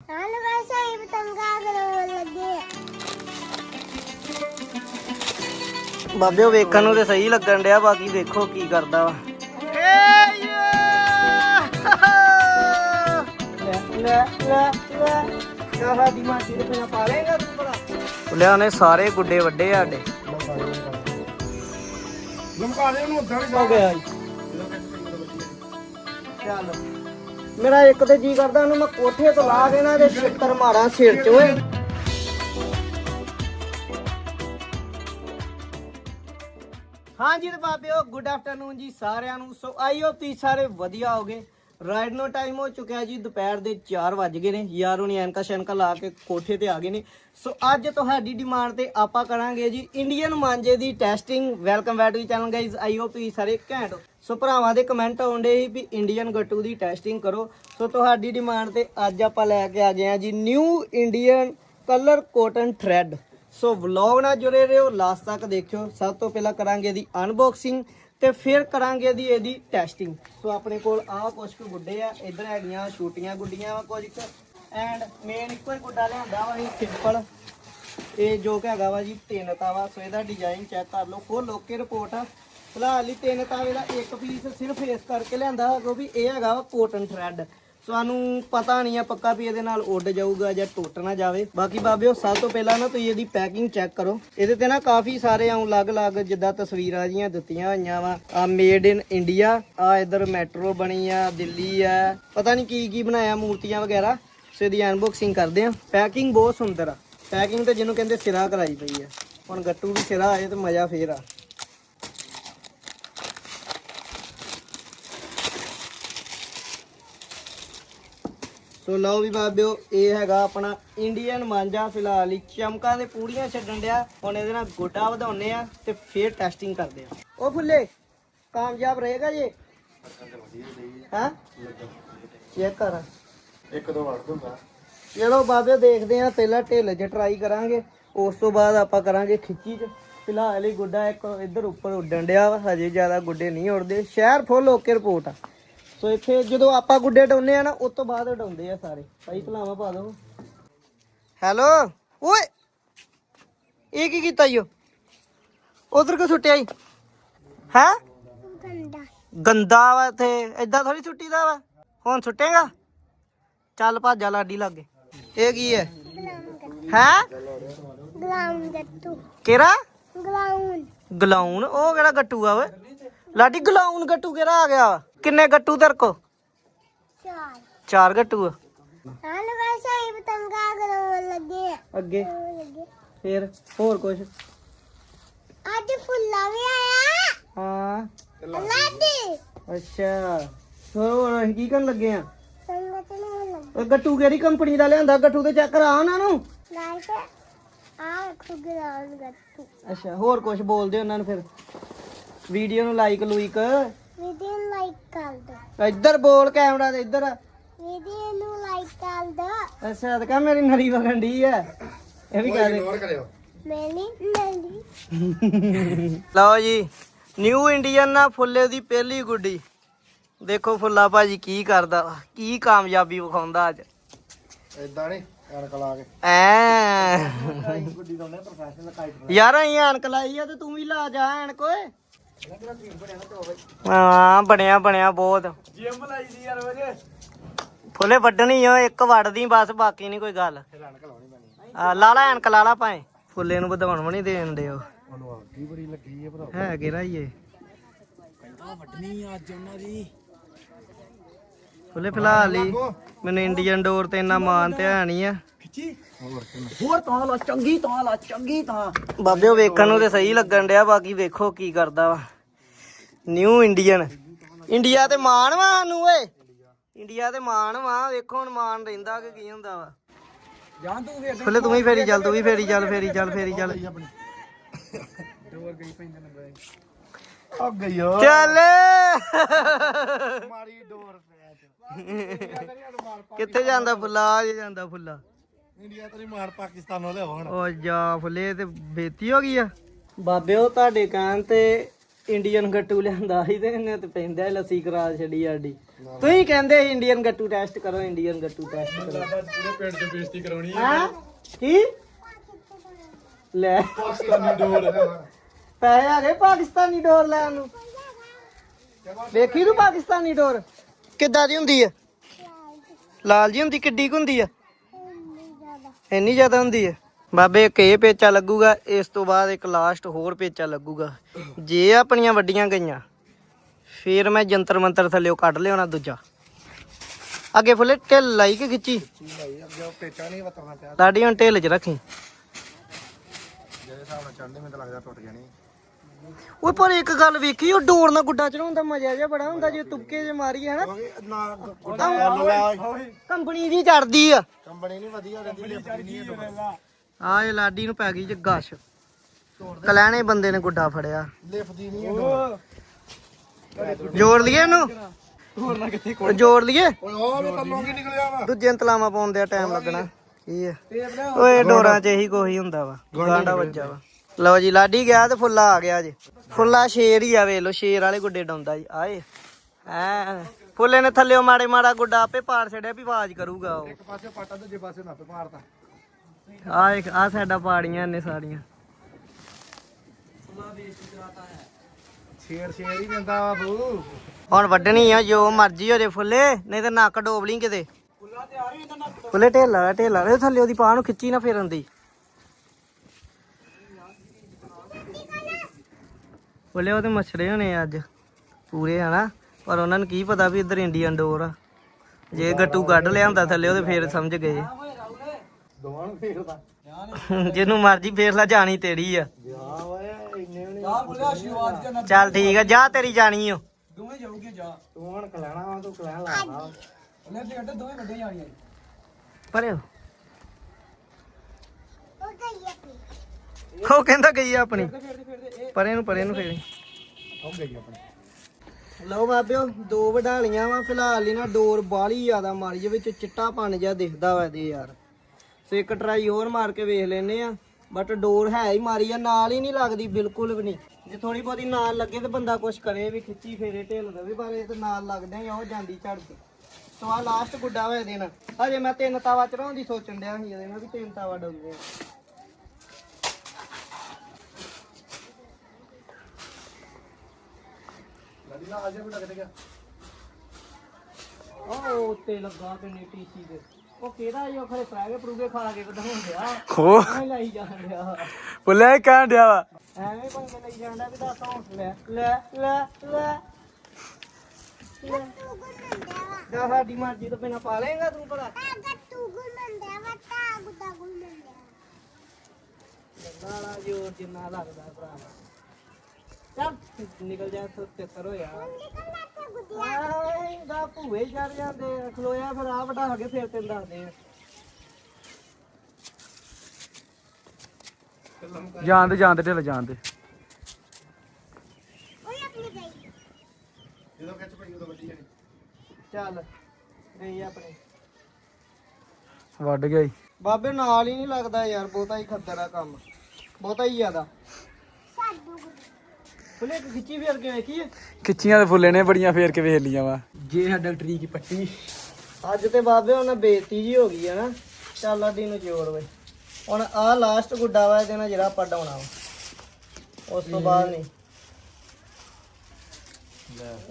ਨਾਲ ਵੈਸੇ ਹੀ ਪਤੰਗਾ ਕਰਾਉਣ ਲੱਗੇ ਆ। ਬਾਬੇ ਉਹ ਵੇਖਣ ਨੂੰ ਤੇ ਸਹੀ ਲੱਗਣ ਡਿਆ ਬਾਕੀ ਵੇਖੋ ਕੀ ਕਰਦਾ ਵਾ। ਲਿਆ ਨੇ ਸਾਰੇ ਗੁੱਡੇ ਵੱਡੇ ਆ ਸਾਡੇ। ਲਮਕਾ ਦੇ ਉਹਨੂੰ ਉਧਰ ਹੋ ਗਿਆ ਜੀ। ਚੱਲ। ਮੇਰਾ ਇੱਕ ਤੇ ਜੀ ਕਰਦਾ ਉਹਨੂੰ ਮੈਂ ਕੋਠੇ ਤੋਂ ਲਾ ਕੇ ਨਾ ਤੇ ਛਿੱਤਰ ਮਾਰਾਂ ਸਿਰ 'ਚ, ਓਏ। ਹਾਂਜੀ ਤੇ ਬਾਬਿਓ ਗੁੱਡ ਆਫਟਰਨੂਨ ਜੀ ਸਾਰਿਆਂ ਨੂੰ। ਸੋ ਆਈ ਹੋਪ ਤੁਸੀਂ ਸਾਰੇ ਵਧੀਆ ਹੋਗੇ। ਰਾਈਡ ਨੋ ਟਾਈਮ ਹੋ ਚੁੱਕਿਆ ਜੀ, ਦੁਪਹਿਰ ਦੇ 4 ਵੱਜ ਗਏ ਨੇ। ਯਾਰ ਹੁਣੀ ਐਨਕਾ ਸ਼ੈਨਕਾ ਲਾ ਕੇ ਕੋਠੇ ਤੇ ਆ ਗਏ ਨੇ। ਸੋ ਅੱਜ ਤੁਹਾਡੀ ਡਿਮਾਂਡ ਤੇ ਆਪਾਂ ਕਰਾਂਗੇ ਜੀ ਇੰਡੀਅਨ ਮਾਂਜੇ ਦੀ testing welcome back to channel guys I hope ਤੁਸੀਂ ਸਾਰੇ ਘੈਂਟ ਹੋ। ਸੋ ਭਰਾਵਾਂ ਦੇ ਕਮੈਂਟ ਆਉਂਦੇ ਸੀ ਵੀ ਇੰਡੀਅਨ ਗੱਟੂ ਦੀ ਟੈਸਟਿੰਗ ਕਰੋ। ਸੋ ਤੁਹਾਡੀ ਡਿਮਾਂਡ ਤੇ ਅੱਜ ਆਪਾਂ ਲੈ ਕੇ ਆ ਗਏ ਆ ਜੀ new Indian colour cotton thread so vlog ਨਾਲ ਜੁੜੇ ਰਹੋ ਲਾਸਟ ਤੱਕ ਦੇਖਿਓ। ਸਭ ਤੋਂ ਪਹਿਲਾਂ ਕਰਾਂਗੇ ਇਹਦੀ ਅਨਬਾਕਸਿੰਗ ਤੇ ਫਿਰ ਕਰਾਂਗੇ ਇਹਦੀ ਇਹਦੀ ਟੈਸਟਿੰਗ ਸੋ ਆਪਣੇ ਕੋਲ ਆਹ ਕੁਝ ਕੁ ਗੁੱਡੇ ਆ, ਇਧਰ ਹੈਗੀਆਂ ਛੋਟੀਆਂ ਗੁੱਡੀਆਂ ਵਾ ਕੁਝ ਐਂਡ ਮੇਨ ਇੱਕੋ ਹੀ ਗੁੱਡਾ ਲਿਆਂਦਾ ਵਾ ਇਹ ਸਿੰਪਲ ਇਹ ਜੋ ਕਿ ਹੈਗਾ ਵਾ ਜੀ ਤਿੰਨ ਤਾਵਾ ਸੋ ਇਹਦਾ ਡਿਜ਼ਾਈਨ ਚੈੱਕ ਕਰ ਲਓ, ਖੋਲ ਲੋਕੇ ਰਿਪੋਰਟ ਆ ਫਿਲਹਾਲ ਹੀ ਤਿੰਨ ਤਾਵੇ ਦਾ ਇੱਕ ਪੀਸ ਸਿਰਫ ਇਸ ਕਰਕੇ ਲਿਆਂਦਾ ਹੈਗਾ ਵੀ ਇਹ ਹੈਗਾ ਵਾ ਕੋਟਨ ਥਰੈਡ ਸਾਨੂੰ ਪਤਾ ਨਹੀਂ ਆ ਪੱਕਾ ਵੀ ਇਹਦੇ ਨਾਲ ਉੱਡ ਜਾਊਗਾ ਜਾਂ ਟੁੱਟ ਨਾ ਜਾਵੇ। ਬਾਕੀ ਬਾਬਿਓ, ਸਭ ਤੋਂ ਪਹਿਲਾਂ ਨਾ ਤੁਸੀਂ ਇਹਦੀ ਪੈਕਿੰਗ ਚੈੱਕ ਕਰੋ। ਇਹਦੇ ਤੇ ਨਾ ਕਾਫੀ ਸਾਰੇ ਆਉਂ ਅਲੱਗ-ਅਲੱਗ ਜਿੱਦਾਂ ਤਸਵੀਰਾਂ ਜੀਆਂ ਦਿੱਤੀਆਂ ਹੋਈਆਂ ਵਾ। ਆ ਮੇਡ ਇਨ ਇੰਡੀਆ ਆ ਇਧਰ ਮੈਟਰੋ ਬਣੀ ਆ, ਦਿੱਲੀ ਆ। ਪਤਾ ਨਹੀਂ ਕੀ ਕੀ ਬਣਾਇਆ ਮੂਰਤੀਆਂ ਵਗੈਰਾ। ਸੋ ਇਹਦੀ ਅਨਬਾਕਸਿੰਗ ਕਰਦੇ ਆ। ਪੈਕਿੰਗ ਬਹੁਤ ਸੁੰਦਰ ਆ। ਪੈਕਿੰਗ ਤੇ ਜਿਹਨੂੰ ਕਹਿੰਦੇ ਸਿਰਾ ਕਰਾਈ ਪਈ ਆ। ਹੁਣ ਗੱਟੂ ਵੀ ਸਿਰਾ ਆਏ ਤੇ ਮਜ਼ਾ ਫੇਰ ਆ। ਸੋ ਲਓ ਵੀ ਬਾਬਿਓ ਇਹ ਹੈਗਾ ਆਪਣਾ ਇੰਡੀਅਨ ਮਾਂਜਾ ਫਿਲਹਾਲ ਹੀ। ਚਮਕਾਂ ਦੇ ਪੂੜੀਆਂ ਛੱਡਣ ਡਿਆ। ਹੁਣ ਇਹਦੇ ਨਾਲ ਗੋਡਾ ਵਧਾਉਨੇ ਆ ਤੇ ਫੇਰ ਟੈਸਟਿੰਗ ਕਰਦੇ ਆ ਉਹ ਫੁੱਲੇ ਕਾਮਯਾਬ ਰਹੇਗਾ ਜੀ? ਹਾਂ? ਚੈੱਕ ਕਰ। ਇੱਕ ਦੋ ਵੜ ਦੂੰਗਾ ਚਲੋ ਬਾਬੇ ਦੇਖਦੇ ਆ ਪਹਿਲਾਂ ਢਿੱਲ 'ਚ ਟਰਾਈ ਕਰਾਂਗੇ। ਉਸ ਤੋਂ ਬਾਅਦ ਆਪਾਂ ਕਰਾਂਗੇ ਖਿੱਚੀ 'ਚ। ਫਿਲਹਾਲ ਹੀ ਗੁੱਡਾ ਇੱਕ ਇੱਧਰ ਉੱਪਰ ਉੱਡਣ ਡਿਆ ਹਜੇ ਜ਼ਿਆਦਾ ਗੁੱਡੇ ਨਹੀਂ ਉੜਦੇ ਸ਼ਹਿਰ ਫੁੱਲ ਓਕੇ ਰਿਪੋਰਟ ਆ। ਸੋ ਇੱਥੇ ਜਦੋਂ ਆਪਾਂ ਗੁੱਡੇ ਡਾਉਨੇ ਆ ਨਾ ਉਸ ਤੋਂ ਬਾਅਦ ਉਡਾਉਂਦੇ ਆ ਸਾਰੇ। ਭਾਈ ਭਲਾਵਾ ਪਾ ਦੋ। ਹੈਲੋ? ਓਏ! ਇਹ ਕੀ ਕੀਤਾ ਈਓ ਉਧਰ ਕਿਉਂ ਸੁੱਟਿਆ ਈ? ਹੈ? ਗੰਦਾ ਗੰਦਾ ਵਾ ਇੱਥੇ। ਏਦਾਂ ਥੋੜੀ ਸੁੱਟੀਦਾ ਵਾ। ਹੁਣ ਸੁੱਟੇਗਾ? ਚੱਲ ਭਾਜਾ ਲਾਡੀ ਲਾਗੇ। ਇਹ ਕੀ ਹੈ ਹੈ? ਗਲਾਉਂ ਗੱਟੂ ਕਿਹੜਾ? ਗਲਾਉਂ ਗਲਾਉਨ ਉਹ ਕਿਹੜਾ ਗੱਟੂ ਆ ਓਏ? ਲਾਡੀ ਗਲਾਉਨ ਗੱਟੂ ਕਿਹੜਾ ਆ ਗਿਆ? ਕਿੰਨੇ ਗੱਟੂ ਤੇਰੇ ਕੋ ਚਾਰ। ਚਾਰ ਗੱਟੂ ਆ। ਨਾਲ ਵੈਸੇ ਹੀ ਪਤੰਗਾ ਕਰਾਉਣ ਲੱਗੇ ਆ। ਅੱਗੇ। ਲੱਗੇ। ਫੇਰ ਹੋਰ ਕੁਝ ਅੱਜ ਫੁੱਲਾ ਵੀ ਆਇਆ। ਹਾਂ। ਲਾਡੀ। ਅੱਛਾ। ਹੋਰ ਅਸੀਂ ਕੀ ਕਰਨ ਲੱਗੇ ਆ? ਸੰਗਤ ਨੂੰ ਲੱਗੇ। ਉਹ ਗੱਟੂ ਕਿਹੜੀ ਕੰਪਨੀ ਦਾ ਲਿਆਂਦਾ? ਗੱਟੂ ਤੇ ਚੈੱਕ ਕਰਾ ਉਹਨਾਂ। ਨੂੰ ਆ ਗੱਟੂ। ਅੱਛਾ ਹੋਰ ਕੁਝ ਬੋਲਦੇ ਉਹਨਾਂ ਨੂੰ ਫਿਰ। ਵੀਡੀਓ ਨੂੰ ਲਾਈਕ ਲੂਈਕ ਵੀਡੀਓ ਲਾਈਕ ਕਰ ਦੋ ਇੱਧਰ ਬੋਲ ਕੈਮਰਾ ਤੇ ਇੱਧਰ। ਵੀਡੀਓ ਨੂੰ ਲਾਈਕ ਕਰ ਦੋ ਅੱਛਾ ਤੇ ਮੇਰੀ ਨਰੀ ਵਗਣ ਡਈ ਇਹ ਵੀ ਕਹਿ ਦੇ। ਇਗਨੋਰ ਕਰਿਓ। ਮੈਨੀ ਮੈਨੀ ਲਓ ਜੀ ਨਿਊ ਇੰਡੀਅਨ ਨਾ ਫੁੱਲੇ ਦੀ ਪਹਿਲੀ ਗੁੱਡੀ। ਦੇਖੋ ਫੁੱਲਾ ਭਾਜੀ ਕੀ ਕਰਦਾ ਵਾ ਕੀ ਕਾਮਯਾਬੀ ਵਿਖਾਉਂਦਾ ਅੱਜ। ਇਦਾਂ ਨਹੀਂ ਐਨਕ ਲਾ ਕੇ। ਐ। ਗੁੱਡੀ ਦੋਨੇ ਪ੍ਰੋਫੈਸ਼ਨਲ ਕਾਈਟ ਯਾਰ ਅਸੀਂ ਐਨਕ ਲਾਈ ਆ ਤੇ ਤੂੰ ਵੀ ਲਾ ਜਾ ਐਨਕ ਓਏ। ਹਾਂ ਬਣਿਆ ਬਣਿਆ ਬਹੁਤ। ਜਿਮ ਲਾਈ ਦੀ ਯਾਰ ਵਜੇ ਫੁੱਲੇ ਵੱਢਣੀ ਓ ਇੱਕ ਵੱਢਦੀ ਬਸ ਬਾਕੀ ਨਹੀਂ ਕੋਈ ਗੱਲ। ਐਨਕ ਲਾਉਣੀ ਪੈਣੀ ਆ ਲਾਲਾ ਐਨਕ ਲਾਲਾ ਭਾਏ ਫੁੱਲੇ ਨੂੰ ਵਧਾਉਣ ਵੀ ਨਹੀਂ ਦੇਣ ਦੇ ਉਹ ਉਹਨੂੰ ਹੀ ਬੜੀ ਲੱਗੀ ਹੈ ਭਰਾ ਹੈ ਕਿਹੜਾ ਹੀ ਵੱਢਣੀ ਅੱਜ ਉਹਨਾਂ ਦੀ ਫੁੱਲੇ ਫਿਲਹਾਲ ਹੀ ਮੈਨੂੰ ਇੰਡੀਅਨ ਡੋਰ ਤੇ ਇੰਨਾ ਮਾਨ ਤੇ ਹੈ ਨਹੀਂ ਆ। ਹੋਰ ਤਾਂ ਲਾ ਚੰਗੀ ਤਾਂ ਲਾ ਚੰਗੀ ਤਾਂ। ਬਾਬੇ ਉਹ ਵੇਖਣ ਨੂੰ ਤੇ ਸਹੀ ਲੱਗਣ ਡਿਆ ਬਾਕੀ ਵੇਖੋ ਕੀ ਕਰਦਾ ਵਾ। ਨਿਊ ਇੰਡੀਅਨ ਇੰਡੀਆ ਤੇ ਮਾਣ ਵਾ ਸਾਨੂੰ ਓਏ। ਇੰਡੀਆ ਤੇ ਮਾਣ ਵਾ ਵੇਖੋ ਹੁਣ ਮਾਣ ਰਹਿੰਦਾ ਕਿ ਕੀ ਹੁੰਦਾ ਵਾ। ਜਾਂ ਤੂੰ ਵੇਖ ਫੁੱਲੇ ਤੂੰ ਵੀ ਫੇਰੀ ਚੱਲ ਤੂੰ ਵੀ ਫੇਰੀ ਚੱਲ ਫੇਰੀ ਚੱਲ ਫੇਰੀ ਚੱਲ। ਆਪਣੀ ਡੋਰ ਗਈ ਪੈਂਦਾ ਨੰਬਰ ਆ ਗਈ ਓ ਚੱਲ। ਮਾਰੀ ਡੋਰ ਪੈਚ ਕਿੱਥੇ ਜਾਂਦਾ ਫੁੱਲਾ ਆ ਜੇ ਜਾਂਦਾ ਫੁੱਲਾ। ਇੰਡੀਆ ਤੇਰੀ ਮਾਰ ਪਾਕਿਸਤਾਨੋਂ ਲਿਆਓ ਹੁਣ। ਓ ਜਾ ਫੁੱਲੇ ਤੇ ਬੇਤੀ ਹੋ ਗਈ ਆ। ਬਾਬੇ ਉਹ ਤੁਹਾਡੇ ਕਹਿਣ ਤੇ ਇੰਡੀਅਨ ਗੱਟੂ ਲਿਆਂਦਾ ਸੀ ਤੇ ਇਹਨੇ ਤੇ ਪੈਂਦਾ ਹੀ ਲੱਸੀ ਕਰਾ ਛੱਡੀ ਸਾਡੀ। ਤੁਸੀਂ ਕਹਿੰਦੇ ਇੰਡੀਅਨ ਗੱਟੂ ਟੈਸਟ ਕਰੋ ਇੰਡੀਅਨ ਗੱਟੂ ਟੈਸਟ ਕਰੋ। ਪੂਰੇ ਪਿੰਡ 'ਚ ਬੇਇੱਜ਼ਤੀ ਕਰਾਉਣੀ ਹਾਂ। ਕੀ? ਲੈ। ਪਾਕਿਸਤਾਨੀ ਡੋਰ ਪੈਸੇ ਆ ਗਏ ਪਾਕਿਸਤਾਨੀ ਡੋਰ ਲੈਣ ਨੂੰ। ਵੇਖੀ ਤੂੰ ਪਾਕਿਸਤਾਨੀ ਡੋਰ? ਕਿੱਦਾਂ ਦੀ ਹੁੰਦੀ ਆ ਲਾਲ ਜੀ ਹੁੰਦੀ ਕਿੱਡੀ ਕੁ ਹੁੰਦੀ ਆ ਇੰਨੀ ਜ਼ਿਆਦਾ। ਹੁੰਦੀ ਆ ਬਾਬੇ ਇੱਕ ਇਹ ਪੇਚਾ ਲੱਗੂਗਾ ਇਸ ਤੋਂ ਬਾਅਦ ਇੱਕ ਲਾਸਟ ਹੋਰ ਪੇਚਾ ਲੱਗੂਗਾ। ਜੇ ਆਪਣੀਆਂ ਵੱਡੀਆਂ ਗਈਆਂ ਫੇਰ ਮੈਂ ਜੰਤਰ ਮੰਤਰ ਥੱਲੇੋਂ ਕੱਢ ਲਿਆਉਣਾ ਦੂਜਾ। ਅੱਗੇ ਫੁੱਲੇ ਢਿੱਲ ਲਾਈ ਕਿ ਖਿੱਚੀ? ਲਾਡੀ ਹੁਣ ਢਿੱਲ 'ਚ ਰੱਖੀ। ਓਏ ਪਰ ਇੱਕ ਗੱਲ ਵੇਖੀ ਉਹ ਡੋਰ ਨਾਲ ਗੁੱਡਾ ਚੜਾਉਣ ਦਾ ਮਜ਼ਾ ਜਿਹਾ ਬੜਾ ਹੁੰਦਾ ਜੇ ਤੁਪਕੇ ਜੇ ਮਾਰੀਏ ਹਨਾ? ਨਾ ਕੰਪਨੀ ਦੀ ਚੜਦੀ ਆ। ਕੰਪਨੀ ਨਹੀਂ ਵਧੀਆ ਰਹਿੰਦੀ ਆ ਇਹ ਲਾਡੀ ਨੂੰ ਪੈ ਗਈ ਜੇ ਗਸ਼। ਕਲੈਣੇ ਬੰਦੇ ਨੇ ਗੁੱਡਾ ਫੜਿਆ। ਲਿਫਦੀ ਨਹੀਂ ਜੋੜ ਲਈਏ ਇਹਨੂੰ? ਹੋਰ ਨਾ ਕਿੱਥੇ ਉਹ ਜੋੜ ਲਈਏ? ਓਏ ਉਹ ਵੇ ਤਲੋਂ ਕੀ ਨਿਕਲਿਆ ਵਾ ਦੂਜੇ ਤਲਾਵਾਂ ਪਾਉਣ ਦੇ ਟਾਈਮ ਲੱਗਣਾ। ਕੀ ਆ? ਓਏ, ਡੋਰਾਂ 'ਚ ਇਹੀ ਕੋਹੀ ਹੁੰਦਾ ਵਾ। ਗਾਂਡਾ ਵੱਜਾ ਵਾ। ਲਓ ਜੀ, ਲਾਡੀ ਗਿਆ ਤੇ ਫੁੱਲਾ ਆ ਗਿਆ ਜੀ। ਫੁੱਲਾ ਸ਼ੇਰ ਹੀ ਆ, ਵੇਖ ਲਓ, ਸ਼ੇਰ ਵਾਲੇ ਗੁੱਡੇ ਡਾਉਂਦਾ ਜੀ। ਆਏ। ਐ ਫੁੱਲੇ ਨੇ ਥੱਲਿਓ ਮਾੜੇ ਮਾੜਾ ਗੁੱਡਾ ਆਪੇ ਪਾੜ ਛੜਿਆ ਵੀ ਆਵਾਜ਼ ਕਰੂਗਾ ਉਹ। ਇੱਕ ਪਾਸੇ ਪਾਟਾ ਦੂਜੇ ਪਾਸੇ ਨੱਪ ਮਾਰਦਾ ਆ ਇੱਕ ਆ ਸਾਡਾ ਪਾੜੀਆਂ ਨੇ ਸਾਰੀਆਂ। ਛੇੜ ਛੇੜ ਹੀ ਦਿੰਦਾ ਵਾ ਬੂ ਹੁਣ ਵੱਢਣੀ ਆ ਜੋ ਮਰਜ਼ੀ ਹੋ ਜੇ ਫੁੱਲੇ ਨਹੀਂ ਤੇ ਨੱਕ ਡੋਬ ਲਈ ਕਿਤੇ। ਫੁੱਲੇ ਢੇਲਾ ਢੇਲਾ। ਇਹ ਥੱਲੇ ਉਹਦੀ ਪਾਹ ਨੂੰ ਖਿੱਚੀ ਨਾ ਫੇਰਨ ਦੀ। ਫੁੱਲੇ ਉਹਦੇ ਮਛਰੇ ਹੋਣੇ ਆ ਅੱਜ ਪੂਰੇ ਹਨਾ? ਪਰ ਉਹਨਾਂ ਨੂੰ ਕੀ ਪਤਾ ਵੀ ਇੱਧਰ ਇੰਡੀਅਨ ਡੋਰ ਆ। ਜੇ ਗੱਟੂ ਕੱਢ ਲਿਆ ਹੁੰਦਾ ਥੱਲੇ ਉਹਦੇ ਫੇਰ ਸਮਝ ਗਏ। ਦੋਵਾਂ ਨੂੰ ਫੇਰਦਾ ਜਿਹਨੂੰ ਮਰਜ਼ੀ ਫੇਰ ਲਾ ਜਾਣੀ ਤੇਰੀ ਆ। ਜਾ ਓਏ ਇੰਨੇ ਵੀ ਜਾ ਬੋਲੇ ਆਸ਼ੀਰਵਾਦ ਜਨਾ ਚੱਲ ਠੀਕ ਆ ਜਾ ਤੇਰੀ ਜਾਣੀ ਓ। ਦੋਵੇਂ ਜਾਊਗੇ ਜਾ। ਤੂੰ ਹੁਣ ਕਲਾਣਾ ਵਾ ਤੂੰ ਕਲਾਣ ਲਾਦਾ ਉਹਨੇ ਤੇ ਅੱਡੇ ਦੋਵੇਂ ਵੱਡੇ ਜਾਣੀਆਂ ਪਰੇ ਹੋ। ਉਹ ਗਈ ਆਪਣੀ। ਉਹ ਕਹਿੰਦਾ ਗਈ ਆ ਆਪਣੀ। ਪਰੇ ਨੂੰ ਪਰੇ ਨੂੰ ਫੇਰੀ। ਹੋ ਗਈ ਆਪਣੀ। ਲਓ ਬਾਬਿਓ ਦੋ ਵਡਾਲੀਆਂ ਵਾ ਫਿਲਹਾਲ ਇਹਨਾਂ ਡੋਰ ਬਾਲੀ ਜ਼ਿਆਦਾ ਮਾਰੀ ਜੇ ਵਿੱਚ ਚਿੱਟਾ ਪਣ ਜਿਹਾ ਦਿਖਦਾ ਵਾ ਇਹਦੇ ਯਾਰ। ਸੋ ਇੱਕ ਟਰਾਈ ਹੋਰ ਮਾਰ ਕੇ ਵੇਖ ਲੈਨੇ ਆ। ਬਟ ਡੋਰ ਹੈ ਹੀ ਮਾਰੀ ਆ ਨਾਲ ਹੀ ਨਹੀਂ ਲੱਗਦੀ ਬਿਲਕੁਲ ਵੀ ਨਹੀਂ। ਜੇ ਥੋੜੀ ਬਹੁਤੀ ਨਾਲ ਲੱਗੇ ਤੇ ਬੰਦਾ ਕੁਛ ਕਰੇ ਵੀ ਖਿੱਚੀ ਫੇਰੇ ਢਿੱਲ ਦੇਵੇ ਪਰ ਇਹ ਤੇ ਨਾਲ ਲੱਗਦੇ ਆ ਉਹ ਜਾਂਦੀ ਝੜ ਕੇ। ਸੋ ਆ ਲਾਸਟ ਗੁੱਡਾ ਇਹਦੇ ਨਾਲ। ਹਜੇ ਮੈਂ ਤਿੰਨ ਤਾਵਾ ਚੜਾਉਣ ਦੀ ਸੋਚਣ ਡਿਆ ਸੀ ਇਹਦੇ ਨਾਲ ਵੀ ਤਿੰਨ ਤਾਵਾ ਡਾਉਂਦੇ ਆ। ਲੱਦੀ ਨਾ ਆਜੇ ਕੋਈ ਲੱਗਦੇ ਗਿਆ ਉਹ ਉੱਤੇ ਲੱਗਾ ਤੇ ਟੀਸੀ ਦੇ। ਉਹ ਕਿਹੜਾ ਜੋ ਖਰੇ ਪੈ ਗਏ ਪਰੂਗੇ ਖਾ ਕੇ ਵਧਾਉਣ ਡਿਆ? ਹੋ ਐਵੇਂ ਲਾਈ ਜਾਣ ਡਿਆ। ਬੁੱਲੇ ਕਹਿਣ ਡਿਆ ਵਾ। ਐਵੇਂ ਪੰਗੇ ਲਈ ਜਾਂਦਾ ਵੀ ਦੱਸ ਹੌਸ ਲੈ ਲੈ ਲੈ ਲੈ। ਜਾ ਸਾਡੀ ਮਰਜ਼ੀ ਤੋਂ ਬਿਨਾ ਪਾ ਲੇਗਾ ਤੂੰ ਭਲਾ। ਨਾਲਾ ਜੋਰ ਜਿੰਨਾ ਲੱਗਦਾ ਭਰਾ। ਚੱਲ ਨਿਕਲ ਜਾ ਤੇ ਕਰੋ ਯਾਰ ਆਏ ਦਾ ਭੂਏ ਚੜ ਜਾਂਦੇ ਆ, ਖਲੋਇਆ ਫਿਰ ਆ ਵਡਾ ਕੇ ਫਿਰ ਤੈਨੂੰ ਦੱਸਦੇ ਆ। ਜਾਣਦੇ ਜਾਣਦੇ ਢਿੱਲ ਜਾਣਦੇ ਓਏ ਆਪਣੀ ਗਈ ਜਦੋਂ ਖਿੱਚ ਪਈ ਉਦੋਂ ਵੱਡੀ ਜਾਣੀ। ਚੱਲ ਗਈ ਆਪਣੀ। ਵੱਢ ਗਿਆ ਈ। ਬਾਬੇ ਨਾਲ ਹੀ ਨਹੀਂ ਲੱਗਦਾ ਯਾਰ ਬਹੁਤਾ ਹੀ ਖੱਦਰ ਆ ਕੰਮ। ਬਹੁਤਾ ਹੀ ਜ਼ਿਆਦਾ। ਫੁੱਲੇ ਖਿੱਚੀ ਫੇਰ ਕੇ ਵੇਖੀਏ ਖਿੱਚੀਆਂ ਦੇ ਫੁੱਲੇ ਨੇ ਬੜੀਆਂ ਫੇਰ ਕੇ ਵੇਖ ਲੀਆਂ ਵਾ। ਜੇ ਸਾਡਾ ਟਰੀ ਕੀ ਪੱਟੀ। ਅੱਜ ਤੇ ਬਾਬੇ ਉਹਨਾਂ ਬੇਇੱਜ਼ਤੀ ਜੀ ਹੋ ਗਈ ਹੈ ਨਾ। ਚੱਲ ਅੱਡੀ ਨੂੰ ਜੋੜ ਵੇ। ਹੁਣ ਆਹ ਲਾਸਟ ਗੁੱਡਾ ਵਾ ਇਹਦੇ ਨਾਲ ਜਿਹੜਾ ਆਪਾਂ ਡਾਉਣਾ ਵਾ। ਉਸ ਤੋਂ ਬਾਅਦ ਨਹੀਂ।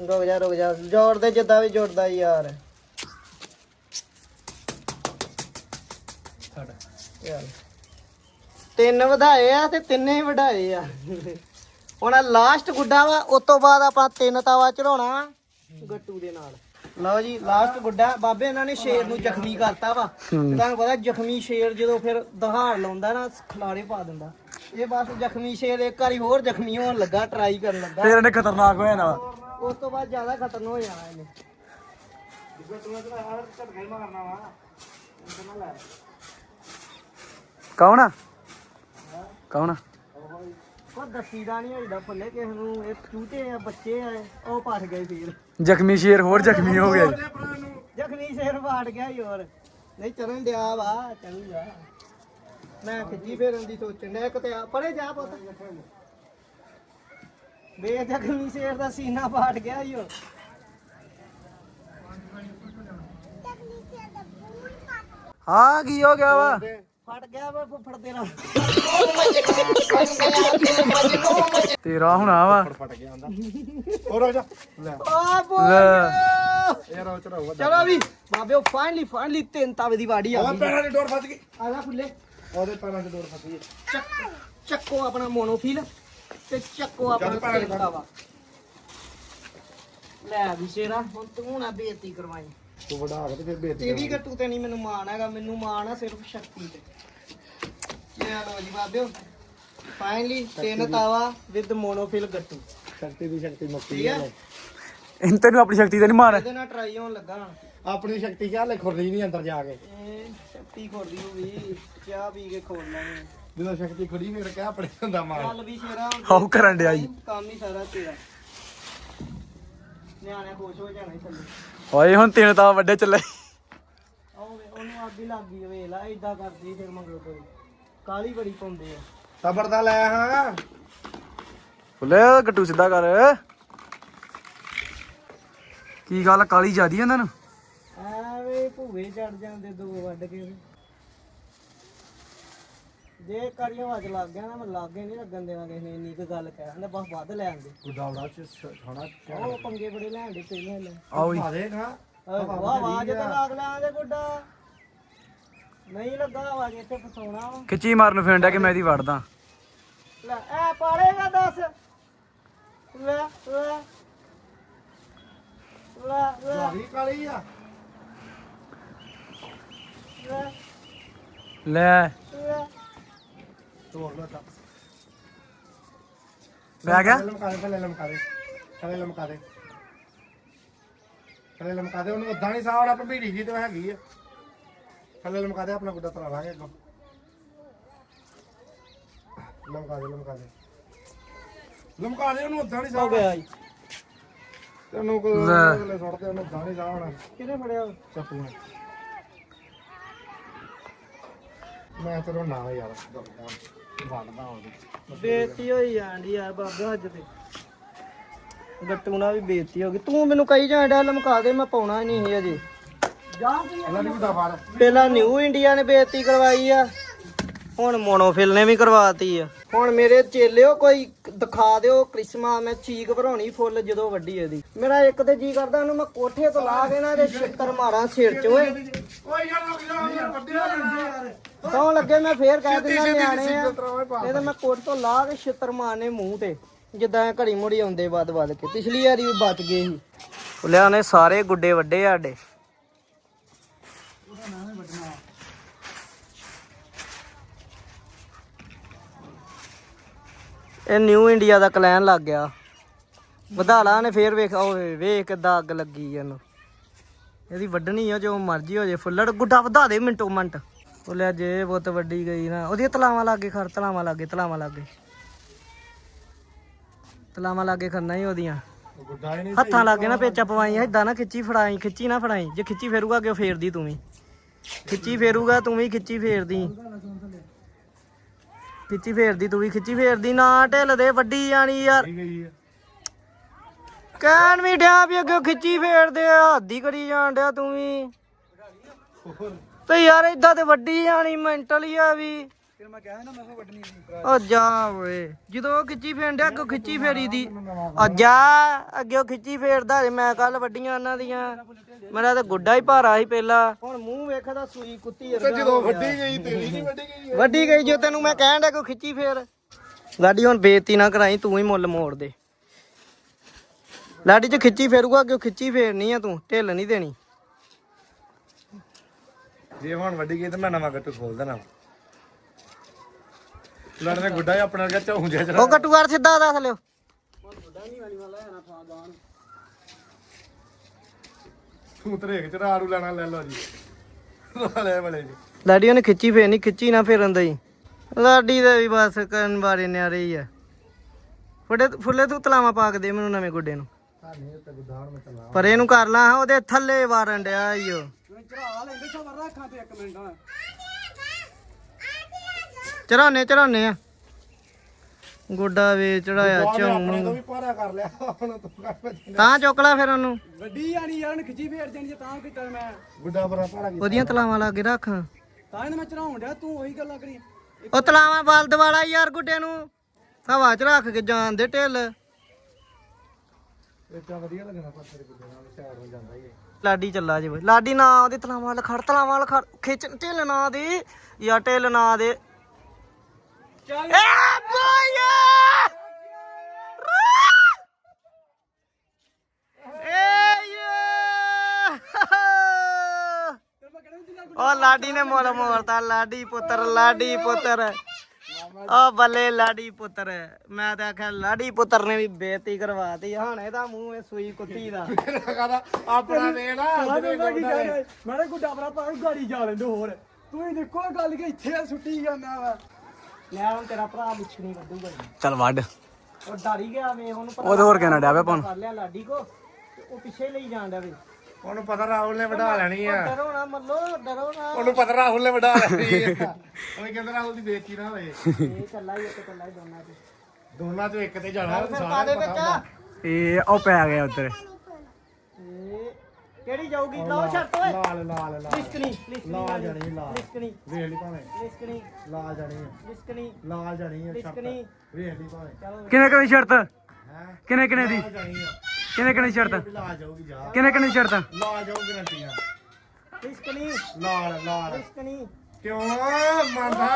ਰੁਕ ਜਾ ਰੁਕ ਜਾ। ਜੋੜ ਦੇ ਜਿੱਦਾਂ ਵੀ ਜੁੜਦਾ ਯਾਰ। ਸਾਡਾ। ਚੱਲ। ਤਿੰਨ ਵਧਾਏ ਆ ਤੇ ਤਿੰਨੇ ਹੀ ਵਢਾਏ ਆ। ਹੁਣ ਲਾਸਟ ਗੁੱਡਾ ਵਾ ਉਸ ਤੋਂ ਬਾਅਦ ਆਪਾਂ ਤਿੰਨ ਤਾਵਾ ਚੜਾਉਣਾ ਗੱਟੂ ਦੇ ਨਾਲ। ਲਓ ਜੀ ਲਾਸਟ ਗੁੱਡਾ। ਬਾਬੇ ਇਹਨਾਂ ਨੇ ਸ਼ੇਰ ਨੂੰ ਜ਼ਖਮੀ ਕਰਤਾ ਵਾ। ਤੁਹਾਨੂੰ ਪਤਾ ਜ਼ਖਮੀ ਸ਼ੇਰ ਜਦੋਂ ਫਿਰ ਦਹਾੜ ਲਾਉਂਦਾ ਨਾ ਖਲਾੜੇ ਪਾ ਦਿੰਦਾ। ਇਹ ਬਸ ਜ਼ਖਮੀ ਸ਼ੇਰ ਇੱਕ ਵਾਰੀ ਹੋਰ ਜ਼ਖਮੀ ਹੋਣ ਲੱਗਾ ਟਰਾਈ ਕਰਨ ਲੱਗਾ। ਫੇਰ ਇਹਨੇ ਖਤਰਨਾਕ ਹੋਇਆ ਨਾ ਉਸ ਤੋਂ ਬਾਅਦ ਜ਼ਿਆਦਾ ਖਤਰਨਾਕ ਹੋ ਜਾਣਾ ਇਹਨੇ। ਕੌਣ ਆ? ਕੌਣ ਆ? ਜ਼ਖਮੀ ਸ਼ੇਰ ਹੋਰ ਜ਼ਖਮੀ ਹੋ ਗਿਆ ਜ਼ਖਮੀ ਸਿਰ ਫਾੜ ਗਿਆ ਈ ਨਹੀਂ ਚਰਨ ਡਿਆ ਵਾ ਚੱਲੂਗਾ ਮੈਂ ਖਿੱਚੀ ਫੇਰਨ ਦੀ ਸੋਚਣ ਡਿਆ ਕਿਤੇ ਆ ਪਰੇ ਜਾ ਪੁੱਤ। ਬੇ ਜ਼ਖਮੀ ਸਿਰ ਦਾ ਸੀਨਾ ਫਾੜ ਗਿਆ ਈ ਆ ਕੀ ਹੋ ਗਿਆ ਵਾ? ਫਟ ਗਿਆ ਵਾ ਫੁੱਫੜ ਤੇਰਾ। ਤੇਰਾ ਹੁਣਾ ਵਾ। ਫਟ ਗਿਆ ਹੁੰਦਾ। ਹੋਰ ਆ ਜਾ। ਲੈ। ਆ ਬੋਲ ਲੈ। ਯਾਰ ਉਹ ਚੜਾਓ ਚਲੋ ਵੀ ਬਾਬਿਓ ਫਾਈਨਲੀ ਫਾਈਨਲੀ ਤਿੰਨ ਤਾਵੇ ਦੀ ਵਾੜੀ ਆ ਉਹ ਗਈ। ਪੈਰਾਂ ਦੀ ਡੋਰ ਫਸ ਗਈ। ਆ ਜਾ ਖੁੱਲੇ। ਉਹਦੇ ਪੈਰਾਂ ਦੀ ਡੋਰ ਫਸ ਗਈ। ਚੱਕ- ਚੱਕੋ ਆਪਣਾ ਮੋਨੋਫੀਲ ਤੇ ਚੱਕੋ ਆਪਣਾ ਤਾਵਾ ਲੈ ਵੀ ਸ਼ੇਰਾ ਹੁਣ ਤੂੰ ਨਾ ਬੇਇੱਜ਼ਤੀ ਕਰਵਾਈ। ਤੂੰ ਵਡਾ ਕੇ ਤੇ ਫਿਰ ਬੇਇੱਜ਼ਤੀ ਇਹ ਵੀ ਗੱਟੂ ਤੇ ਨਹੀਂ ਮੈਨੂੰ ਮਾਣ ਹੈਗਾ ਮੈਨੂੰ ਮਾਣ ਆ ਸਿਰਫ ਸ਼ਕਤੀ ਤੇ। ਚਲੋ ਜੀ ਬਾਬਿਓ। ਫਾਈਨਲੀ ਤਿੰਨ ਤਾਵਾ ਵਿਦ ਮੋਨੋਫਿਲ ਗੱਟੂ। ਸ਼ਕਤੀ ਦੀ ਸ਼ਕਤੀ ਮੁੱਕੀ ਠੀਕ ਹੈ ਇਨ ਤੈਨੂੰ ਆਪਣੀ ਸ਼ਕਤੀ ਤੇ ਨਹੀਂ ਮਾਰ। ਇਹਦੇ ਨਾਲ ਟਰਾਈ ਹੋਣ ਲੱਗਾ ਹੁਣ। ਆਪਣੀ ਸ਼ਕਤੀ ਕਿਆ ਲੈ ਖੁਰਦੀ ਨਹੀਂ ਅੰਦਰ ਜਾ ਕੇ। ਇਹ ਸ਼ਕਤੀ ਖੋਲਦੀ ਹੋ ਵੀ ਚਾਹ ਪੀ ਕੇ ਖੋਲ ਲਾਂਗੇ ਜਦੋਂ ਸ਼ਕਤੀ ਖੁਰੀ ਫਿਰ ਕਿਆ ਆਪਣੇ ਹੁੰਦਾ ਮਾਰ। ਚੱਲ ਵੀ ਸ਼ੇਰਾ ਹਾਉ ਕਰਨ ਡਿਆ ਜੀ। ਕੰਮ ਹੀ ਸਾਰਾ ਤੇਰਾ। ਨਿਆਣੇ ਖੁਸ਼ ਹੋ ਜਾਣਾ ਥੱਲੇ। ਓਏ ਹੁਣ ਤਿੰਨ ਤਾਂ ਵੱਡੇ ਚੱਲੇ। ਆਹ ਵੇ ਉਹਨੂੰ ਅੱਗ ਹੀ ਲੱਗ ਗਈ। ਵੇਖ ਲਾ ਏਦਾਂ ਕਰਦੀ ਫਿਰ ਮੰਗੋ ਕੋਈ। ਕਾਲੀ ਬੜੀ ਪਾਉਂਦੇ ਆ। ਸਬਰ ਦਾ ਲੈ ਹਾਂ ਫੁੱਲੇ ਗੱਟੂ ਸਿੱਧਾ ਕਰ। ਕੀ ਗੱਲ ਕਾਲੀ ਜਿਆਦੀ ਇਹਨਾਂ ਨੂੰ? ਐਵੇਂ ਭੂਵੇ ਚੜ ਜਾਂਦੇ ਦੋ ਵੱਢ ਕੇ ਵੀ। ਜੇ ਕਰੀਆਂ ਵੱਜ ਲੱਗ ਗਿਆ ਨਾ ਮੈਂ ਲਾਗੇ ਨਹੀਂ ਲੱਗਣ ਦੇਣਾ ਕਿਸੇ ਨੇ ਇੰਨੀ ਕੁ ਗੱਲ ਕਹਿ ਦਿੰਦਾ ਬਸ ਵੱਧ ਲੈ ਆਂਦੇ ਗੁਦਾਵੜਾ ਚ ਛੋਣਾ ਉਹ ਪੰਗੇ ਬੜੇ ਲੈਣ ਦੇ ਪਹਿਲਾਂ ਲੈ ਆਓ ਜੀ। ਆ ਦੇਗਾ ਵਾਹ ਤਾਂ ਲੱਗ ਲੈਂਦੇ ਗੁੱਡਾ। ਨਹੀਂ ਲੱਗਾ ਆਵਾਜ਼ ਇੱਥੇ ਫਸਾਉਣਾ ਵਾ। ਖਿੱਚੀ ਮਾਰਨ ਫੇਂਡਾ ਕਿ ਮੈਂ ਇਹਦੀ ਵੜਦਾ। ਲੈ ਐ ਪਾੜੇਗਾ ਦੱਸ। ਲੈ ਲੈ। ਲੈ ਲੈ। ਸਾਰੀ ਕਾਲੀ ਆ। ਲੈ। ਲੈ। ਲੈ। ਤੋੜ ਲੋ ਤਾਂ। ਪੈ ਗਿਆ। ਲਮਕਾ ਦੇ ਥੱਲੇ ਲਮਕਾ ਦੇ। ਥੱਲੇ ਲਮਕਾ ਦੇ। ਥੱਲੇ ਲਮਕਾ ਦੇ ਉਹਨੂੰ ਉਦਾਂ ਨਹੀਂ ਸਾਵੜਾ ਭੀੜੀ ਜੀ ਤੇ ਹੈਗੀ ਆ। ਥੱਲੇ ਲਮਕਾ ਦੇ ਆਪਣਾ ਗੁੱਡਾ ਤਰਾ ਲਾਂਗੇ ਅੱਗੋਂ। ਲਮਕਾ ਦੇ ਲਮਕਾ ਦੇ। ਲਮਕਾ ਦੇ ਉਹਨੂੰ ਉਦਾਂ ਨਹੀਂ ਹੋ ਗਿਆ ਜੀ ਤੈਨੂੰ ਕੋਈ ਲੈ। ਥੱਲੇ ਸੁੱਟ ਦੇ ਉਹਨੂੰ ਉਦਾਂ ਨਹੀਂ ਕਿਹਨੇ ਫੜਿਆ ਚੱਪੂ ਨਾਲ ਮੈਂ ਤੇਰਾ ਨਾ ਯਾਰ ਵੜਦਾ ਉਹਦੇ। ਬੇਇੱਜ਼ਤੀ ਹੋਈ ਜਾਂਦੀ ਯਾਰ ਬਾਬਾ ਅੱਜ ਤੇ। ਗੱਟੂ ਨਾਲ ਵੀ ਬੇਇੱਜ਼ਤੀ ਹੋ ਗਈ। ਤੂੰ ਮੈਨੂੰ ਕਹੀ ਜਾਂਦਾ ਲਮਕਾ ਦੇ ਮੈਂ ਪਾਉਣਾ ਨਹੀਂ ਸੀ ਅਜੇ। ਪਹਿਲਾਂ ਨਿਊ ਇੰਡੀਆ ਨੇ ਬੇਇੱਜ਼ਤੀ ਕਰਵਾਈ ਆ। ਹੁਣ ਮੋਨੋਫਿਲ ਨੇ ਵੀ ਕਰਵਾਤੀ ਆ। ਹੁਣ ਮੇਰੇ ਚੇਲਿਓ ਕੋਈ ਦਿਖਾ ਦਿਓ ਕ੍ਰਿਸਮਾ ਮੈਂ ਚੀਕ ਭਰਾਉਣੀ ਫੁੱਲ ਜਦੋਂ ਵੱਡੀ ਇਹਦੀ। ਮੇਰਾ ਇੱਕ ਤੇ ਜੀ ਕਰਦਾ ਉਹਨੂੰ ਮੈਂ ਕੋਠੇ ਤੋਂ ਲਾ ਕੇ ਨਾ ਇਹਦੇ ਛਿੱਤਰ ਮਾਰਾਂ ਸਿਰ 'ਚ ਓਏ। ਓਏ ਯਾਰ ਰੁਕ ਜਾ ਯਾਰ ਵੱਡੇ ਹੋ ਜਾਂਦੇ ਯਾਰ ਸੌਣ ਲੱਗੇ ਮੈਂ ਫੇਰ ਕਹਿ ਦਿੰਦਾ ਨਿਆਣੇ ਆ। ਇਹ ਤਾਂ ਮੈਂ ਕੋਟ ਤੋਂ ਲਾ ਕੇ ਛਿੱਤਰ ਮਾਰਨੇ ਮੂੰਹ ਤੇ ਜਿੱਦਾਂ ਘੜੀ ਮੁੜੀ ਆਉਂਦੇ ਵੱਧ ਵੱਧ ਕੇ। ਪਿਛਲੀ ਵਾਰੀ ਵੀ ਬਚ ਗਏ ਸੀ। ਫੁੱਲਿਆਂ ਨੇ ਸਾਰੇ ਗੁੱਡੇ ਵੱਡੇ ਸਾਡੇ। ਇਹ ਨਿਊ ਇੰਡੀਆ ਦਾ ਕਲੈਨ ਲੱਗ ਗਿਆ। ਵਧਾਲਾ ਨੇ ਫੇਰ ਵੇਖ ਓਏ ਵੇਖ ਕਿੱਦਾਂ ਅੱਗ ਲੱਗੀ ਇਹਨੂੰ। ਇਹਦੀ ਵੱਢਣੀ ਆ ਜੋ ਮਰਜ਼ੀ ਹੋ ਜੇ ਫੁੱਲੜ ਗੁੱਡਾ ਵਧਾ ਦੇ ਮਿੰਟੋ ਮਿੰਟ। ਫੁੱਲਿਆ ਜੇ ਬਹੁਤ ਵੱਡੀ ਗਈ ਨਾ। ਉਹਦੀਆਂ ਤਲਾਵਾਂ ਲਾਗੇ ਖੜ ਤਲਾਵਾਂ ਲਾਗੇ ਤਲਾਵਾਂ ਲਾਗੇ। ਤਲਾਵਾਂ ਲਾਗੇ ਖੜਨਾ ਹੀ ਉਹਦੀਆਂ। ਹੱਥਾਂ ਲਾਗੇ ਨਾ ਪੇਚਾ ਪਵਾਈ ਏਦਾਂ ਨਾ ਖਿੱਚੀ ਫੜਾਈ ਖਿੱਚੀ ਨਾ ਫੜਾਈ। ਜੇ ਖਿੱਚੀ ਫੇਰੂਗਾ ਉਹ ਫੇਰਦੀ ਤੂੰ ਵੀ। ਖਿੱਚੀ ਫੇਰੂਗਾ ਤੂੰ ਵੀ ਖਿੱਚੀ ਫੇਰਦੀ। ਖਿੱਚੀ ਫੇਰਦੀ ਤੂੰ ਵੀ ਖਿੱਚੀ ਫੇਰਦੀ ਨਾ ਢਿੱਲ ਦੇ ਵੱਡੀ ਜਾਣੀ ਯਾਰ। ਗਈ ਆ। ਕਹਿਣ ਵੀ ਡਿਆ ਵੀ ਅੱਗੇ ਖਿੱਚੀ ਫੇਰਦੇ ਆ ਹੱਦੀ ਕਰੀ ਜਾਣ ਡਿਆ ਤੂੰ ਵੀ। ਤੇ ਯਾਰ ਇਦਾਂ ਤੇ ਵੱਡੀ ਜਾਣੀ ਮੈਂਟਲੀ ਆ ਵੀ। ਫਿਰ ਮੈਂ ਕਿਹਾ ਨਾ ਮੈਂ ਵੱਢਣੀ ਓ ਜਾ ਓਏ। ਜਦੋਂ ਉਹ ਖਿੱਚੀ ਫੇਰਦੇ ਅੱਗੇ ਖਿੱਚੀ ਫੇਰੀ ਦੀ। ਆ ਜਾ ਅੱਗੇ ਉਹ ਖਿੱਚੀ ਫੇਰਦਾ ਜੇ ਮੈਂ ਕੱਲ ਵੱਡੀਆਂ ਉਹਨਾਂ ਦੀਆਂ। ਮੇਰਾ ਤਾਂ ਗੁੱਡਾ ਹੀ ਭਾਰਾ ਸੀ ਪਹਿਲਾਂ। ਹੁਣ ਮੂੰਹ ਵੇਖਦਾ ਸੂਈ ਕੁੱਤੀ ਤੇ ਜਦੋਂ ਵੱਡੀ ਗਈ ਤੇਰੀ ਨਹੀਂ ਵੱਡੀ ਗਈ ਵੱਡੀ ਗਈ ਜੋ ਤੈਨੂੰ ਮੈਂ ਕਹਿਣ ਡਿਆ ਕੋਈ ਖਿੱਚੀ ਫੇਰ। ਲਾਡੀ ਹੁਣ ਬੇਇੱਜ਼ਤੀ ਨਾ ਕਰਾਈ ਤੂੰ ਹੀ ਮੁੱਲ ਮੋੜ ਦੇ। ਲਾਡੀ ਚ ਖਿੱਚੀ ਫੇਰੂਗਾ ਕਿ ਖਿੱਚੀ ਫੇਰਨੀ ਆ ਤੂੰ ਢਿੱਲ ਨਹੀਂ ਦੇਣੀ। ਜੇ ਹੁਣ ਵੱਡੀ ਗਈ ਤੇ ਮੈਂ ਨਵਾਂ ਗੱਟੂ ਖੋਲ ਦੇਣਾ ਲੜਨੇ ਗੁੱਡਾ ਹੀ ਆਪਣਾ ਵਰਗਾ ਝਾਉਂ ਜਿਹਾ ਉਹ ਕੱਟੂ ਕਰ ਸਿੱਧਾ ਦੱਸ ਲਿਓ। ਤੂੰ ਤਰੇਕ ਚ ਰਾੜੂ ਲੈਣਾ ਲੈ ਲਓ ਜੀ। ਲੈ ਬਲੇ ਜੀ। ਲਾਡੀ ਉਹਨੇ ਖਿੱਚੀ ਫੇਰਨੀ ਖਿੱਚੀ ਨਾ ਫੇਰਨ ਦਈ ਲਾਡੀ ਦਾ ਵੀ ਬਸ ਕਰਨ ਬਾਰੇ ਨਿਆਰੇ ਹੀ ਆ। ਫੁੱਲੇ ਫੁੱਲੇ ਤੂੰ ਤਲਾਵਾ ਪਾ ਕੇ ਦੇ ਮੈਨੂੰ ਨਵੇਂ ਗੁੱਡੇ ਨੂੰ। ਆ ਨਹੀਂ ਤੇ ਗੁੱਦਾਣ ਮੈਂ ਚਲਾ ਪਰ ਇਹਨੂੰ ਕਰ ਲਾ ਉਹਦੇ ਥੱਲੇ ਵਾਰਨ ਡਿਆ ਈ ਓ। ਚੜਾ ਲੈਂਦੇ ਸਬਰ ਰੱਖਾਂ ਤੇ 1 ਮਿੰਟ। ਚੜਾਉਨੇ ਚੜਾਉਨੇ ਆ। ਗੁੱਡਾ ਵੇ ਚੜਾਇਆ ਆਪਣੇ ਝੌਂ ਤੋਂ ਵੀ ਪਾਰਾ ਕਰ ਲਿਆ ਹੁਣ ਤੂੰ ਕਰ ਭੱਜੀ ਤਾਂ ਚੁੱਕ ਲਾ ਫਿਰ ਉਹਨੂੰ। ਵੱਡੀ ਆਣੀ ਯਾਰ ਖਿੱਚੀ ਫੇਰ ਦੇਣੀ ਤਾਂ ਕੀਤਾ ਮੈਂ। ਗੁੱਡਾ ਬਰਾ ਪਾਰਾ ਕੀਤਾ। ਉਹਦੀਆਂ ਤਲਾਵਾਂ ਲਾ ਕੇ ਰੱਖ। ਤਾਂ ਇਹਨੇ ਮੈਂ ਚੜਾਉਣ ਡਿਆ ਤੂੰ ਉਹੀ ਗੱਲਾਂ ਕਰੀ ਉਹ ਤਲਾਵਾ ਬਲਦ ਵਾਲਾ ਯਾਰ ਗੁੱਡੇ ਨੂੰ। ਹਵਾ 'ਚ ਰੱਖ ਕੇ ਜਾਣ ਦੇ ਢਿੱਲ। ਇੱਦਾਂ ਵਧੀਆ ਲੱਗਣਾ ਪਰ ਤੇਰੇ ਗੁੱਡੇ ਨਾਲ ਸਾਈਡ ਹੋ ਜਾਂਦਾ ਹੀ ਲਾਡੀ ਚੱਲਾ ਜੇ ਲਾਡੀ ਨਾ ਉਹਦੇ ਤਲਾਵਾ ਵਾਲ ਖੜ ਤਲਾਵਾ ਵਾਲ ਖੜ। ਖਿੱਚ ਢਿੱਲ ਨਾ ਦੇ। ਜਾਂ ਢਿੱਲ ਨਾ ਦੇ। ਜਿੰਨਾ ਉਹ ਲਾਡੀ ਨੇ ਮੋਲ ਮੋਲਤਾ ਲਾਡੀ ਪੁੱਤਰ ਲਾਡੀ ਪੁੱਤਰ। ਉਹ ਬੱਲੇ ਲਾਡੀ ਪੁੱਤਰ। ਮੈਂ ਤਾਂ ਆਖਿਆ ਲਾਡੀ ਪੁੱਤਰ ਨੇ ਵੀ ਬੇਇੱਜ਼ਤੀ ਕਰਵਾਤੀ। ਹੁਣ ਇਹਦਾ ਮੂੰਹ ਇਹ ਸੂਈ ਕੁੱਤੀ ਦਾ। ਆਪਣਾ ਵੇ ਨਾ ਮੈਂ ਗੁੱਡਾ ਭਰਾ ਪਾ ਗਾੜੀ ਜਾ ਲੈਂਦੇ ਹੋਰ। ਤੂੰ ਹੀ ਦੇਖੋ ਗੱਲ ਕਿ ਇੱਥੇ ਆ ਸੁੱਟੀ ਜਾਂਦਾ ਵਾ। ਲੈ ਹੁਣ ਤੇਰਾ ਭਰਾ ਮੁੱਛਣੀ ਵੱਡੂਗਾ ਚੱਲ ਵੱਢ। ਉਹ ਡਰ ਹੀ ਗਿਆ ਵੇ ਉਹਨੂੰ ਪਤਾ ਉਹਦੇ ਹੋਰ ਕਹਿਣਾ ਡਿਆ ਵੇ ਆਪਾਂ ਨੂੰ। ਕਰ ਲਿਆ ਲਾਡੀ ਕੋ ਤੇ ਉਹ ਪਿੱਛੇ ਲਈ ਜਾਣ ਡਿਆ ਵੇ। ਉਹਨੂੰ ਪਤਾ ਰਾਹੁਲ ਨੇ ਵਢਾ ਲੈਣੀ ਆ। ਡਰੋ ਨਾ ਮੱਲੋ ਡਰੋ ਨਾ ਉਹਨੂੰ ਪਤਾ ਰਾਹੁਲ ਨੇ ਵਢਾ ਲੈਣੀ ਆ। ਉਹ ਕਹਿੰਦਾ ਰਾਹੁਲ ਦੀ ਬੇਇੱਜ਼ਤੀ ਨਾ ਹੋਵੇ। ਇਹ ਕੱਲਾ ਹੀ ਇੱਕ ਕੱਲਾ ਹੀ ਦੋਨਾਂ ਦੀ। ਦੋਨਾਂ ਚੋਂ ਇੱਕ ਤੇ ਜਾਣਾ ਸਾਰਾ ਦੇ ਵਿੱਚ ਇਹ ਉਹ ਪੈ ਗਿਆ ਉੱਧਰ। ਇਹ ਕਿਹੜੀ ਜਾਊਗੀ? ਲਾਓ ਛੱਟ ਓਏ। ਲਾਲ ਲਾਲ ਲਾਲ। ਲਿਸਕਣੀ ਲਿਸਕਣੀ ਲਾਲ ਜਾਣੀ ਲਾਲ। ਲਿਸਕਣੀ। ਵੇਖ ਲਈ ਭਾਵੇਂ। ਲਿਸਕਣੀ। ਲਾਲ ਜਾਣੀ ਆ। ਲਿਸਕਣੀ। ਲਾਲ ਜਾਣੀ ਸ਼ਰਤ। ਲਿਸਕਣੀ। ਵੇਖ ਲਈ ਭਾਵੇਂ। ਚਲੋ। ਕਿਨੇ ਕਿਨੇ ਸ਼ਰਤ? ਹੈ? ਕਿਨੇ ਕਿਨੇ ਦੀ? ਕਿਨੇ ਕਿਨੇ ਸ਼ਰਤ? ਲਾਲ ਜਾਊਗੀ ਜਾ। ਕਿਨੇ ਕਿਨੇ ਸ਼ਰਤ? ਲਾਲ ਜਾਊ ਗਰੰਟੀਆਂ। ਲਿਸਕਣੀ। ਲਾਲ ਲਾਲ। ਲਿਸਕਣੀ। ਕਿਉਂ? ਮੰਨਦਾ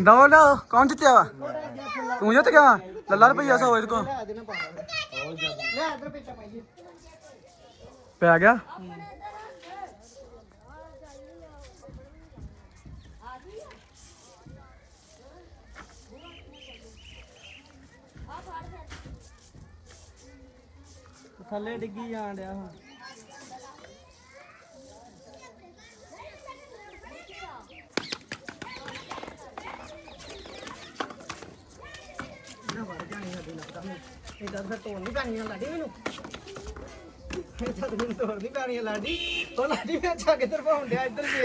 ਦੋ ਲੋ ਕੌਣ ਜਿੱਤਿਆ ਵਾ? ਤੂੰ ਜਿੱਤ ਗਿਆ ਲੱਲਾ ਰੁਪਈਆ ਸੌ ਇਹਦੇ ਕੋ ਲੈ ਇਧਰ ਪਾਈਏ ਪੈ ਗਿਆ? ਥੱਲੇ ਡਿੱਗੀ ਜਾਣ ਡਿਆ ਹੁਣ ਨਾ ਵੜ ਜਾਣੀ ਸਾਡੀ ਲੱਗਦਾ ਮੈਨੂੰ ਇਦਾਂ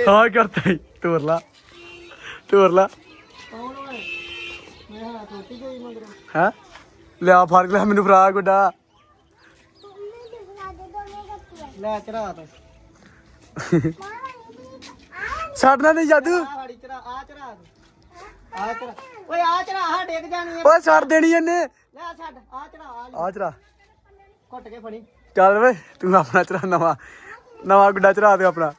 ਹਾਂ ਕਰਤਾ ਹੀ ਤੋਰ ਲਾ। ਤੋਰ ਲਾ। ਹਾਂ? ਲਿਆ ਫੜ ਲੈ ਮੈਨੂੰ ਫਰਾਕ ਗੁੱਡਾ। ਲੈ ਚੜਾ ਛੱਡਣਾ ਨਹੀਂ ਜਾਦੂ। ਆ ਫੜੀ ਚੜਾ ਆ ਚੜਾ ਆ ਚੜਾ। ਓਏ ਆ ਚੜਾ ਆ ਡੇਗ ਜਾਣੀ ਓਏ ਛੱਡ ਦੇਣੀ ਇਹਨੇ। ਆ ਚੜਾ ਘੁੱਟ ਕੇ ਫੜੀ। ਚੱਲ ਵੇ ਤੂੰ ਆਪਣਾ ਚੜਾ ਨਵਾਂ ਨਵਾਂ ਗੁੱਡਾ ਚੜਾ ਦੇ ਆਪਣਾ।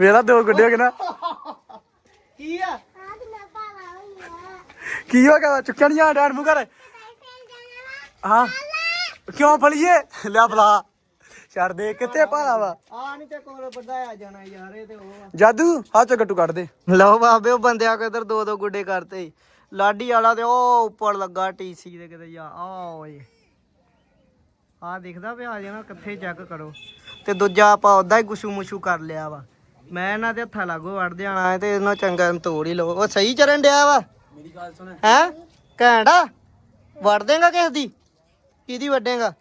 ਮੇਰਾ ਦੋ ਗੁੱਡੇ ਹੋ ਗਏ ਨਾ। ਕੀ ਆ? ਕੀ ਹੋ ਗਿਆ ਚੁੱਕਿਆ ਨਹੀਂ ਆ ਡੈਡ ਮੂੰਹ ਹਾਂ ਕਿਉਂ ਫਲੀਏ ਲੈ ਬਲਾ ਚੜਦੇ ਕਿੱਥੇ ਭਾਲਾ ਆ ਨਹੀਂ ਤੇ ਕੋਲ ਵਧਾਇਆ ਜਾਣਾ ਯਾਰ ਇਹ ਤੇ ਉਹ ਜਾਦੂ ਆ ਚ ਗੱਟੂ ਕੱਢ ਦੇ। ਲਓ ਬਾਬੇ ਉਹ ਬੰਦਿਆਂ ਕੋ ਇਧਰ ਦੋ ਦੋ ਗੁੱਡੇ ਕਰਤੇ ਲਾਡੀ ਵਾਲਾ ਤੇ ਉਹ ਉੱਪਰ ਲੱਗਾ ਟੀਸੀ ਦੇ ਕਿਤੇ ਜਾ ਆ ਓਏ। ਆ ਦਿਖਦਾ ਪਿਆ ਆ ਜਾਣਾ ਕਿੱਥੇ ਚੈੱਕ ਕਰੋ। ਤੇ ਦੂਜਾ ਆਪਾਂ ਉਦਾਂ ਹੀ ਗੁਸ਼ੂ ਮੁਸ਼ੂ ਕਰ ਲਿਆ ਵਾ। ਮੈਂ ਇਹਨਾਂ ਦੇ ਹੱਥਾਂ ਲਾਗੋ ਵੜ ਜਾਣਾ ਹੈ ਤੇ ਇਹਨਾਂ ਚੰਗਾ ਤੋੜ ਹੀ ਲਓ। ਉਹ ਸਹੀ ਚਰਨ ਡਿਆ ਵਾ। ਮੇਰੀ ਗੱਲ ਸੁਣ। ਹੈ? ਘੈਂਡਾ ਵੜ ਦੇਗਾ ਕਿਸ ਦੀ? ਕਿਹਦੀ ਵੱਡੇਗਾ?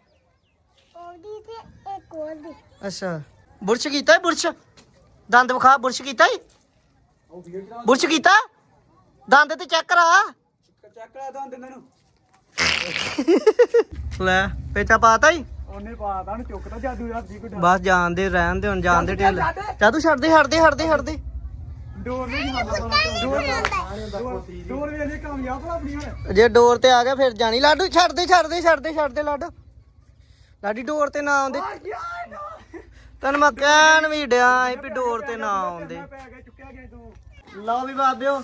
ਅੱਛਾ। ਬੁਰਸ਼ ਕੀਤਾ ਬੁਰਸ਼? ਦੰਦ ਵਿਖਾ ਬੁਰਸ਼ ਕੀਤਾ ਹੈ ਬੁਰਸ਼ ਕੀਤਾ? ਦੰਦ ਤੇ ਚੈੱਕ ਕਰਾ। ਚੈੱਕ ਕਰਾ ਦੰਦ ਮੈਨੂੰ ਲੈ ਪੇਚਾ ਪਾਤਾ ਹੀ ਉਹਨੇ ਪਾਤਾ ਉਹਨੂੰ ਚੁੱਕਦਾ ਜਾਦੂ ਯਾਰ ਜੀ ਕੋਈ ਬਸ ਜਾਣਦੇ ਰਹਿਣ ਦੇ ਹੁਣ ਜਾਣਦੇ ਢੇਲ। ਜਾਦੂ ਛੱਡਦੇ ਹਟਦੇ ਹਟਦੇ ਹਟਦੇ। ਡੋਰ ਨਹੀਂ ਡੋਰ ਵੀ ਨਹੀਂ ਕਾਮਯਾਬ ਆਪਣੀ ਜੇ ਡੋਰ ਤੇ ਆ ਗਿਆ ਫਿਰ ਜਾਣੀ ਲਾਡੂ। ਛੱਡਦੇ ਛੱਡਦੇ ਛੱਡਦੇ ਛੱਡਦੇ ਲਾਡੂ। ਲਾਡੀ ਡੋਰ ਤੇ ਨਾ ਆਉਂਦੇ। ਤੈਨੂੰ ਮੈਂ ਕਹਿਣ ਵੀ ਡਿਆ ਸੀ ਵੀ ਡੋਰ ਤੇ ਨਾ ਆਉਂਦੇ। ਲਓ ਵੀ ਬਾਬਿਓ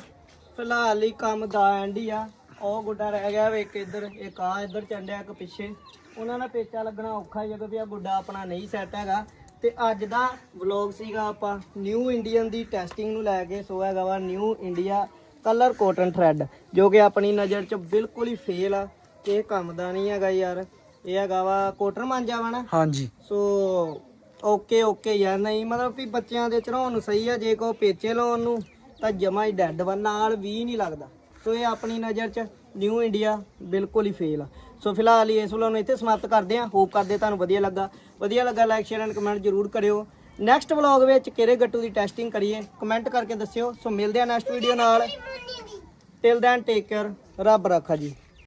ਫਿਲਹਾਲ ਲਈ ਕੰਮ ਦਾ ਐਂਡ ਹੀ ਆ। ਉਹ ਗੁੱਡਾ ਰਹਿ ਗਿਆ ਵੇ ਇੱਕ ਇੱਧਰ ਇੱਕ ਆ ਇੱਧਰ ਚੰਡਿਆ ਇੱਕ ਪਿੱਛੇ। ਉਹਨਾਂ ਨਾਲ ਪੇਚਾ ਲੱਗਣਾ ਔਖਾ ਜਦੋਂ ਵੀ ਆ ਗੁੱਡਾ ਆਪਣਾ ਨਹੀਂ ਸੈੱਟ ਹੈਗਾ। ਤੇ ਅੱਜ ਦਾ ਵਲੌਗ ਸੀਗਾ ਆਪਾਂ ਨਿਊ ਇੰਡੀਅਨ ਦੀ ਟੈਸਟਿੰਗ ਨੂੰ ਲੈ ਕੇ ਸੋ ਹੈਗਾ ਵਾ new India colour cotton thread ਜੋ ਕਿ ਆਪਣੀ ਨਜ਼ਰ 'ਚ ਬਿਲਕੁਲ ਹੀ ਫੇਲ ਆ। ਇਹ ਕੰਮ ਦਾ ਨਹੀਂ ਹੈਗਾ ਯਾਰ। ਇਹ ਹੈਗਾ ਵਾ ਕੋਟਨ ਮਾਂਜਾ ਵਾ ਨਾ? ਹਾਂਜੀ। ਸੋ ਓਕੇ ਓਕੇ ਯਾਰ। ਨਹੀਂ ਮਤਲਬ ਕਿ ਬੱਚਿਆਂ ਦੇ ਚੜਾਉਣ ਨੂੰ ਸਹੀ ਆ ਜੇ ਕੋ ਪੇਚੇ ਲਾਉਣ ਨੂੰ ਤਾਂ ਜਮਾ ਹੀ ਡੈਡ ਵਾ ਨਾਲ ਵੀ ਨਹੀਂ ਲੱਗਦਾ। ਸੋ ਇਹ ਆਪਣੀ ਨਜ਼ਰ 'ਚ ਨਿਊ ਇੰਡੀਆ ਬਿਲਕੁਲ ਹੀ ਫੇਲ ਆ। ਸੋ ਫਿਲਹਾਲ ਹੀ ਇਸ ਵਲੋਂ ਇੱਥੇ ਸਮਾਪਤ ਕਰਦੇ ਹਾਂ ਹੋਪ ਕਰਦੇ ਤੁਹਾਨੂੰ ਵਧੀਆ ਲੱਗਾ। ਵਧੀਆ ਲੱਗਾ ਲਾਈਕ ਸ਼ੇਅਰ ਐਂਡ ਕਮੈਂਟ ਜਰੂਰ ਕਰਿਓ। ਨੈਕਸਟ ਵਲੌਗ ਵਿੱਚ ਕਿਹੜੇ ਗੱਟੂ ਦੀ ਟੈਸਟਿੰਗ ਕਰੀਏ ਕਮੈਂਟ ਕਰਕੇ ਦੱਸਿਓ। ਸੋ ਮਿਲਦੇ ਆ ਨੈਕਸਟ ਵੀਡੀਓ ਨਾਲ। ਟਿਲ ਦੈਨ ਟੇਕ ਕੇਅਰ ਰੱਬ ਰੱਖਾ ਜੀ।